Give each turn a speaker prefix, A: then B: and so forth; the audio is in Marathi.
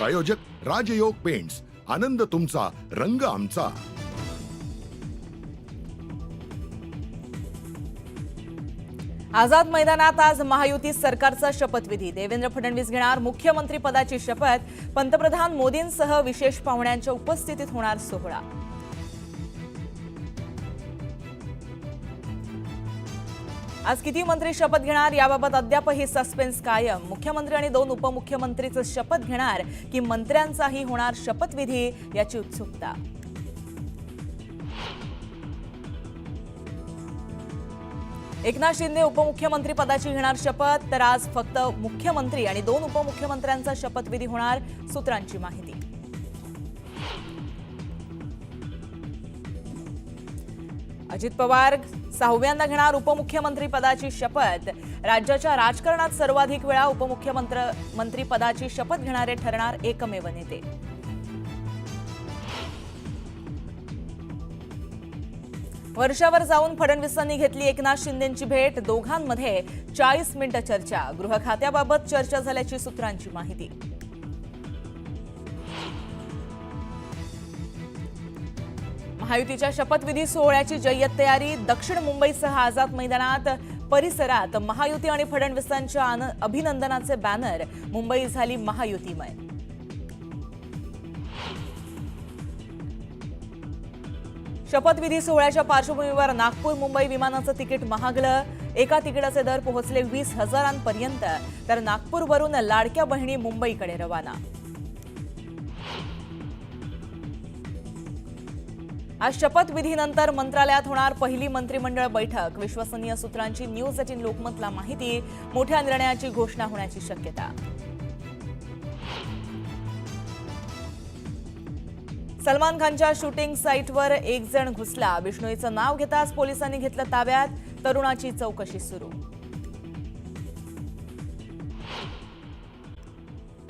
A: प्रायोजक राजयोग पेंट्स. आनंद तुमचा रंग आमचा.
B: आझाद मैदानात आज महायुती सरकारचा शपथविधी. देवेंद्र फडणवीस घेणार मुख्यमंत्री पदाची शपथ. पंतप्रधान मोदींसह विशेष पाहुण्यांच्या उपस्थितीत होणार सोहळा. आज किती मंत्री शपथ घेणार? याबाबत अद्यापही सस्पेन्स कायम. मुख्यमंत्री आणि दोन उपमुख्यमंत्रीचं शपथ घेणार की मंत्र्यांचाही होणार शपथविधी याची उत्सुकता. एकनाथ शिंदे उपमुख्यमंत्री पदाची घेणार शपथ तर आज फक्त मुख्यमंत्री आणि दोन उपमुख्यमंत्र्यांचा शपथविधी होणार सूत्रांची माहिती. अजित पवार सहाव्यांदा घेणार उपमुख्यमंत्री पदाची शपथ. राज्याच्या राजकारणात सर्वाधिक वेळा उपमुख्यमंत्री मंत्री पदाची शपथ घेणारे ठरणार एकमेव नेते. वर्षावर जाऊन फडणवीसांनी घेतली एकनाथ शिंदेची भेट. दोघांमध्ये चाळीस मिनिटं चर्चा. गृह खात्याबाबत चर्चा झाल्याची सूत्रांची माहिती. महायुतीच्या शपथविधी सोहळ्याची जय्यत तयारी दक्षिण मुंबईसह आझाद मैदानात परिसरात महायुती आणि फडणवीसांच्या अभिनंदनाचे बॅनर मुंबई झाली महायुतीमय. शपथविधी सोहळ्याच्या पार्श्वभूमीवर नागपूर मुंबई विमानाचं तिकीट महागलं. एका तिकिटाचे दर पोहोचले वीस हजारांपर्यंत. तर नागपूरवरून लाडक्या बहिणी मुंबईकडे रवाना. आज शपथविधीनंतर मंत्रालयात होणार पहिली मंत्रिमंडळ बैठक. विश्वसनीय सूत्रांची न्यूज एटीन लोकमतला माहिती. मोठ्या निर्णयाची घोषणा होण्याची शक्यता. सलमान खानच्या शूटिंग साईटवर एक जण घुसला. बिष्णोईचं नाव घेताच पोलिसांनी घेतलं ताब्यात. तरुणाची चौकशी सुरू.